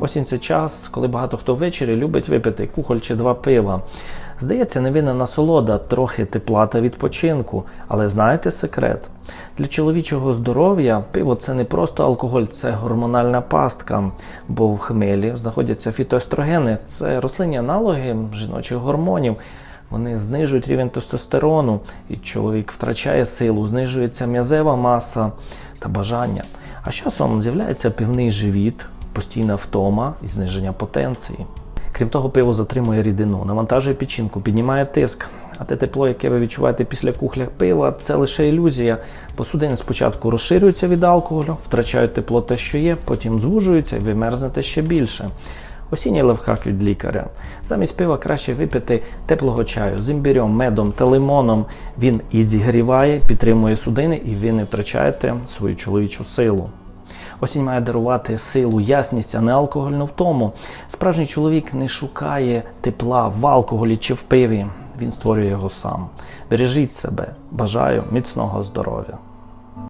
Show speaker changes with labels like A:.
A: Осінь це час, коли багато хто ввечері любить випити кухоль чи два пива. Здається, невинна насолода, трохи тепла та відпочинку. Але знаєте секрет? Для чоловічого здоров'я пиво це не просто алкоголь, це гормональна пастка. Бо в хмелі знаходяться фітоестрогени, це рослинні аналоги жіночих гормонів. Вони знижують рівень тестостерону, і чоловік втрачає силу, знижується м'язева маса та бажання. А з часом з'являється пивний живіт, постійна втома і зниження потенції. Крім того, пиво затримує рідину, навантажує печінку, піднімає тиск. А те тепло, яке ви відчуваєте після кухля пива, це лише ілюзія. Бо судини спочатку розширюються від алкоголю, втрачають тепло те, що є, потім звужуються і ви мерзнете ще більше. Осінній левхак від лікаря. Замість пива краще випити теплого чаю з імбірем, медом та лимоном. Він і зігріває, підтримує судини, і ви не втрачаєте свою чоловічу силу. Осінь має дарувати силу, ясність, а не алкогольну втому. Справжній чоловік не шукає тепла в алкоголі чи в пиві. Він створює його сам. Бережіть себе. Бажаю міцного здоров'я.